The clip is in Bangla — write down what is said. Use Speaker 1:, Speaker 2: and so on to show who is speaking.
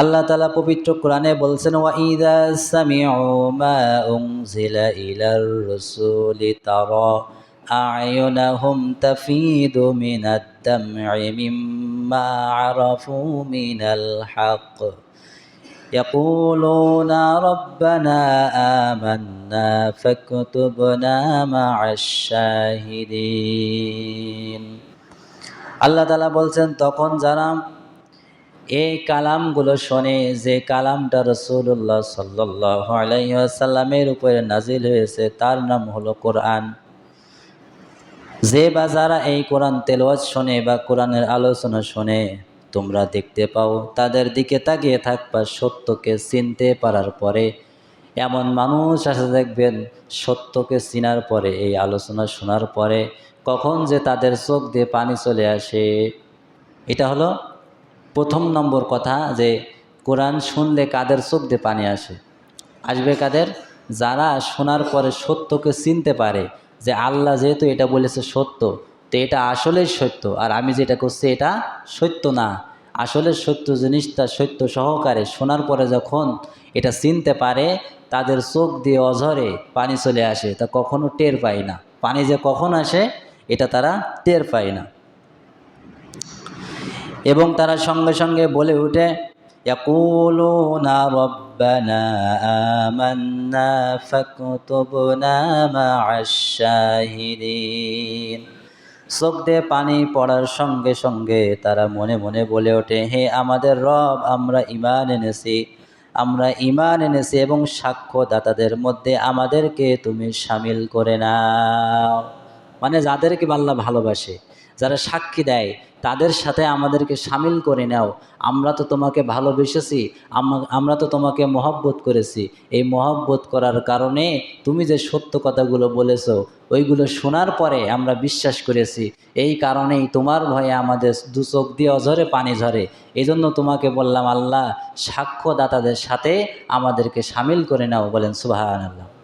Speaker 1: আল্লাহ তালা পবিত্র কোরআনে বলছেন ওয়াইদা সামিউ মা উনজিলা ইলার রাসূলি তারা আয়ুনাহুম তাফিদু মিনাদ দাম'i মিম্মা আরাফু মিনাল হক يقولون ربنا آمنا فاكتبنا مع الشاهدين আল্লাহ তালা বলছেন তখন যারা এই কালামগুলো শোনে যে কালামটা রসুল্লাহ সাল্লাহ আলাইসাল্লামের উপরে নাজিল হয়েছে, তার নাম হলো কোরআন। যে বা যারা এই কোরআন তেলওয়াজ শোনে বা কোরআনের আলোচনা শোনে, তোমরা দেখতে পাও, তাদের দিকে তাকিয়ে থাকবা, সত্যকে চিনতে পারার পরে, এমন মানুষ আসে দেখবেন, সত্যকে চিনার পরে, এই আলোচনা শোনার পরে, কখন যে তাদের চোখ দিয়ে পানি চলে আসে। এটা হলো প্রথম নম্বর কথা যে কোরআন শুনলে কাদের চোখ দিয়ে পানি আসে? আসবে কাদের? যারা শোনার পরে সত্যকে চিনতে পারে যে আল্লাহ যেহেতু এটা বলেছে সত্য, তো এটা আসলেই সত্য। আর আমি যেটা করছি এটা সত্য না। আসলে সত্য জিনিসটা সত্য সহকারে শোনার পরে যখন এটা চিনতে পারে, তাদের চোখ দিয়ে অঝরে পানি চলে আসে। তা কখনো টের পায় না। পানি যে কখন আসে, এটা তারা টের পায় না। এবং তারা সঙ্গে সঙ্গে বলে উঠে يقولون ربنا آمنا فاكتبنا مع الشاهدين চোখ দিয়ে পানি পড়ার সঙ্গে সঙ্গে তারা মনে মনে বলে ওঠে হে আমাদের রব আমরা ইমান এনেছি আমরা ইমান এনেছি এবং সাক্ষ্যদাতাদের মধ্যে আমাদেরকে তুমি সামিল করে নাও মানে যাদেরকে আল্লাহ ভালোবাসে, যারা সাক্ষী দেয়, তাদের সাথে আমাদেরকে সামিল করে নাও। আমরা তো তোমাকে ভালোবেসেছি আমরা তো তোমাকে মহব্বত করেছি। এই মহব্বত করার কারণে তুমি যে সত্য কথাগুলো বলেছ, ওইগুলো শোনার পরে আমরা বিশ্বাস করেছি। এই কারণেই তোমার ভয়ে আমাদের দু চোখ দিয়ে অঝরে পানি ঝরে। এই জন্য তোমাকে বললাম, আল্লাহ সাক্ষ্যদাতাদের সাথে আমাদেরকে সামিল করে নাও বলেন সুবাহ আল্লাহ